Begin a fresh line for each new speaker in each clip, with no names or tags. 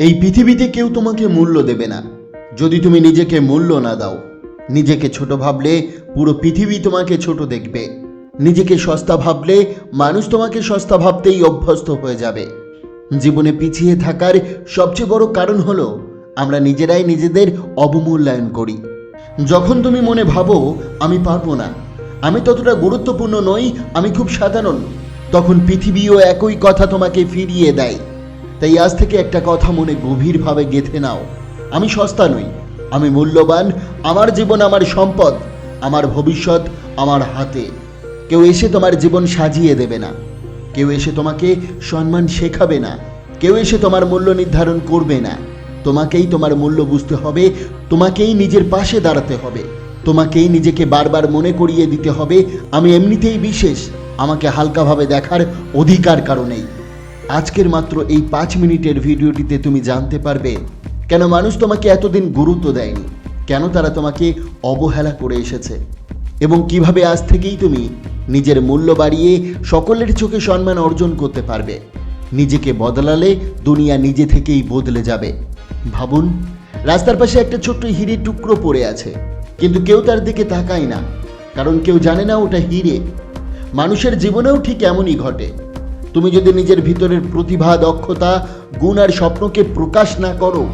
এই পৃথিবীতে কেউ তোমাকে মূল্য দেবে না। যদি তুমি নিজেকে মূল্য না দাও, নিজেকে ছোট ভাবলে পুরো পৃথিবী তোমাকে ছোট দেখবে। নিজেকে সস্তা ভাবলে মানুষ তোমাকে সস্তা ভাবতেই অভ্যস্ত হয়ে যাবে। জীবনে পিছিয়ে থাকার সবচেয়ে বড় কারণ হলো, আমরা নিজেরাই নিজেদের অবমূল্যায়ন করি। যখন তুমি মনে ভাবো, আমি পারব না, আমি ততটা গুরুত্বপূর্ণ নই, আমি খুব সাধারণ, তখন পৃথিবীও একই কথা তোমাকে ফিরিয়ে দেয়। তাই আজ থেকে একটা কথা মনে গভীরভাবে গেঁথে নাও। আমি সস্তা নই, আমি মূল্যবান, আমার জীবন আমার সম্পদ, আমার ভবিষ্যৎ আমার হাতে। কেউ এসে তোমার জীবন সাজিয়ে দেবে না, কেউ এসে তোমাকে সম্মান শেখাবে না, কেউ এসে তোমার মূল্য নির্ধারণ করবে না। তোমাকেই তোমার মূল্য বুঝতে হবে, তোমাকেই নিজের পাশে দাঁড়াতে হবে, তোমাকেই নিজেকে বারবার মনে করিয়ে দিতে হবে। আমি এমনিতেই বিশেষ, আমাকে হালকাভাবে দেখার অধিকার কারণেই আজকের মাত্র এই পাঁচ মিনিটের ভিডিওটিতে তুমি জানতে পারবে, কেন মানুষ তোমাকে এতদিন গুরুত্ব দেয়নি? কেন তারা তোমাকে অবহেলা করে এসেছে? এবং কীভাবে আজ থেকেই তুমি নিজের মূল্য বাড়িয়ে সকলের চোখে সম্মান অর্জন করতে পারবে? নিজেকে বদলালে দুনিয়া নিজে থেকেই বদলে যাবে। ভাবুন, রাস্তার পাশে একটা ছোট্ট হিরে টুকরো পড়ে আছে, কিন্তু কেউ তার দিকে তাকায় না, কারণ কেউ জানে না ওটা হিরে। মানুষের জীবনেও ঠিক এমনই ঘটে। তুমি যদি নিজের ভিতরের প্রতিভা, দক্ষতা, গুণ আর স্বপ্নকে প্রকাশ না করো,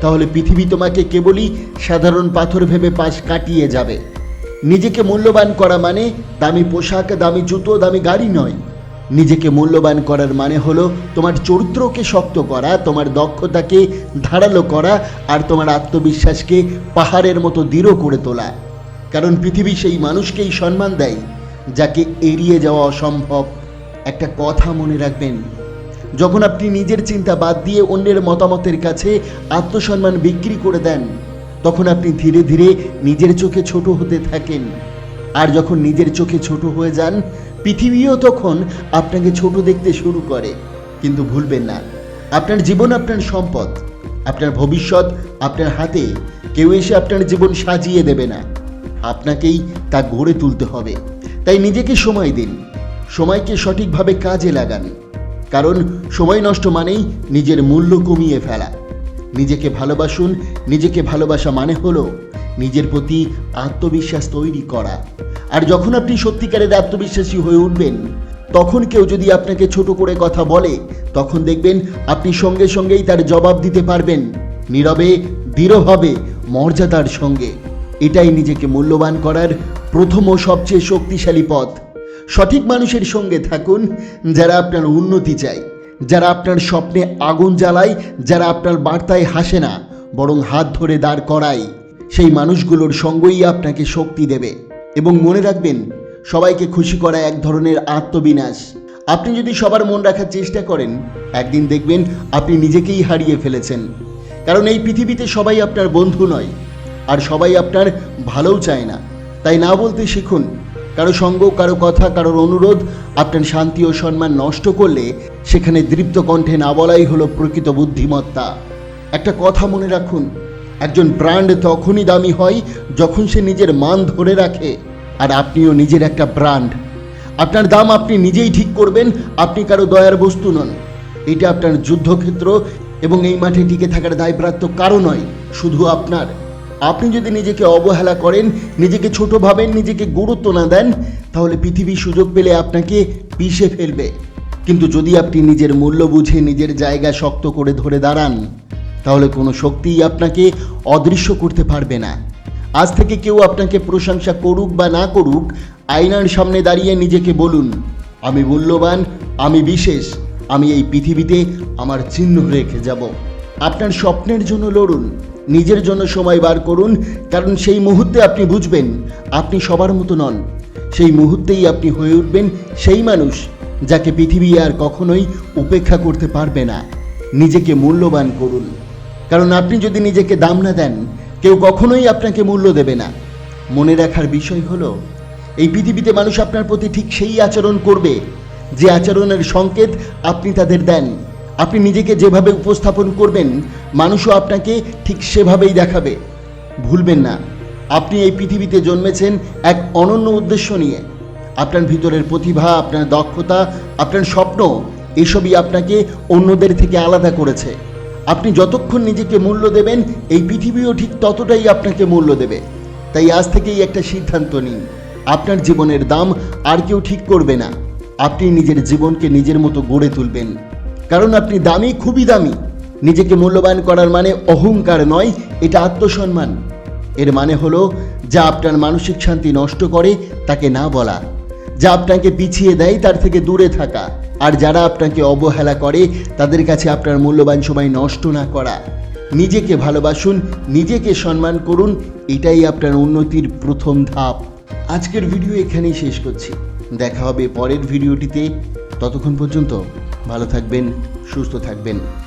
তাহলে পৃথিবী তোমাকে কেবলই সাধারণ পাথর ভেবে পাশ কাটিয়ে যাবে। নিজেকে মূল্যবান করা মানে দামি পোশাক, দামি জুতো, দামি গাড়ি নয়। নিজেকে মূল্যবান করার মানে হলো তোমার চরিত্রকে শক্ত করা, তোমার দক্ষতাকে ধারালো করা আর তোমার আত্মবিশ্বাসকে পাহাড়ের মতো দৃঢ় করে তোলা। কারণ পৃথিবী সেই মানুষকেই সম্মান দেয়, যাকে এড়িয়ে যাওয়া অসম্ভব। একটা কথা মনে রাখবেন। যখন আপনি নিজের চিন্তা বাদ দিয়ে অন্যের মতামতের কাছে আত্মসম্মান বিক্রি করে দেন, তখন আপনি ধীরে ধীরে নিজের চোখে ছোট হতে থাকেন। আর যখন নিজের চোখে ছোট হয়ে যান, পৃথিবীও তখন আপনাকে ছোট দেখতে শুরু করে। কিন্তু ভুলবেন না, আপনার জীবন আপনার সম্পদ, আপনার ভবিষ্যৎ আপনার হাতে, কেউ এসে আপনার জীবন সাজিয়ে দেবে না। আপনাকেই তা গড়ে তুলতে হবে। তাই নিজেকে সময় দিন। সময়কে সঠিকভাবে কাজে লাগান। কারণ সময় নষ্ট মানেই নিজের মূল্য কমিয়ে ফেলা। নিজেকে ভালোবাসুন, নিজেকে ভালোবাসা মানে হলো নিজের প্রতি আত্মবিশ্বাস তৈরি করা। আর যখন আপনি সত্যিকারের আত্মবিশ্বাসী হয়ে উঠবেন, তখন কেউ যদি আপনাকে ছোট করে কথা বলে, তখন দেখবেন আপনি সঙ্গে সঙ্গেই তার জবাব দিতে পারবেন। নীরবে দৃঢ়ভাবে মর্যাদার সঙ্গে। এটাই নিজেকে মূল্যবান করার প্রথম ও সবচেয়ে শক্তিশালী পথ। সঠিক মানুষের সঙ্গে থাকুন, যারা আপনার উন্নতি চায়, যারা আপনার স্বপ্নে আগুন জ্বালায়, যারা আপনার বার্তায় হাসে না, বরং হাত ধরে দাঁড় করায়। সেই মানুষগুলোর সঙ্গই আপনাকে শক্তি দেবে। এবং মনে রাখবেন, সবাইকে খুশি করা এক ধরনের আত্মবিনাশ। আপনি যদি সবার মন রাখার চেষ্টা করেন, একদিন দেখবেন আপনি নিজেকেই হারিয়ে ফেলেছেন। কারণ এই পৃথিবীতে সবাই আপনার বন্ধু নয়, আর সবাই আপনার ভালোও চায় না। তাই না বলতে শিখুন কারও সঙ্গ, কারও কথা, কারোর অনুরোধ, আপনার শান্তি ও সম্মান নষ্ট করলে সেখানে দৃপ্ত কণ্ঠে না বলাই হলো প্রকৃত বুদ্ধিমত্তা। একটা কথা মনে রাখুন, একজন ব্র্যান্ড তখনই দামি হয় যখন সে নিজের মান ধরে রাখে, আর আপনিও নিজের একটা ব্র্যান্ড। আপনার দাম আপনি নিজেই ঠিক করবেন, আপনি কারও দয়ার বস্তু নন। এটা আপনার যুদ্ধক্ষেত্র এবং এই মাঠে টিকে থাকার দায়প্রাপ্ত কারও নয়, শুধু আপনার। আপনি যদি নিজেকে অবহেলা করেন, নিজেকে ছোট ভাবেন, নিজেকে গুরুত্ব না দেন, তাহলে পৃথিবী সুযোগ পেলে আপনাকে পিষে ফেলবে। কিন্তু যদি আপনি নিজের মূল্য বুঝে নিজের জায়গা শক্ত করে ধরে দাঁড়ান, তাহলে কোনো শক্তিই আপনাকে অদৃশ্য করতে পারবে না। আজ থেকে কেউ আপনাকে প্রশংসা করুক বা না করুক, আয়নার সামনে দাঁড়িয়ে নিজেকে বলুন, আমি মূল্যবান, আমি বিশেষ, আমি এই পৃথিবীতে আমার চিহ্ন রেখে যাব। আপনার স্বপ্নের জন্য লড়ুন নিজের জন্য সময় বার করুন, কারণ সেই মুহূর্তে আপনি বুঝবেন, আপনি সবার মতো নন। সেই মুহূর্তেই আপনি হয়ে উঠবেন সেই মানুষ যাকে পৃথিবী আর কখনোই উপেক্ষা করতে পারবে না। নিজেকে মূল্যবান করুন। কারণ আপনি যদি নিজেকে দাম না দেন, কেউ কখনোই আপনাকে মূল্য দেবে না। মনে রাখার বিষয় হলো, এই পৃথিবীতে মানুষ আপনার প্রতি ঠিক সেই আচরণ করবে, যে আচরণের সংকেত আপনি তাদের দেন। আপনি নিজেকে যেভাবে উপস্থাপন করবেন মানুষও আপনাকে ঠিক সেভাবেই দেখাবে। ভুলবেন না। আপনি এই পৃথিবীতে জন্মেছেন এক অনন্য উদ্দেশ্য নিয়ে। আপনার ভিতরের প্রতিভা, আপনার দক্ষতা, আপনার স্বপ্ন, এসবই আপনাকে অন্যদের থেকে আলাদা করেছে। আপনি যতক্ষণ নিজেকে মূল্য দেবেন, এই পৃথিবীও ঠিক ততটাই আপনাকে মূল্য দেবে। তাই আজ থেকেই একটা সিদ্ধান্ত নিন। আপনার জীবনের দাম আর কেউ ঠিক করবে না। আপনি নিজের জীবনকে নিজের মতো গড়ে তুলবেন। কারণ আপনি দামি, খুবই দামি। নিজেকে মূল্যবান করার মানে অহংকার নয়, এটা আত্মসম্মান। এর মানে হলো, যা আপনার মানসিক শান্তি নষ্ট করে, তাকে না বলা। যা আপনাকে পিছিয়ে দেয়, তার থেকে দূরে থাকা। আর যারা আপনাকে অবহেলা করে, তাদের কাছে আপনার মূল্যবান সময় নষ্ট না করা। নিজেকে ভালোবাসুন, নিজেকে সম্মান করুন, এটাই আপনার উন্নতির প্রথম ধাপ। আজকের ভিডিও এখানেই শেষ করছি। দেখা হবে পরের ভিডিওটিতে। ততক্ষণ পর্যন্ত ভালো থাকবেন, সুস্থ থাকবেন।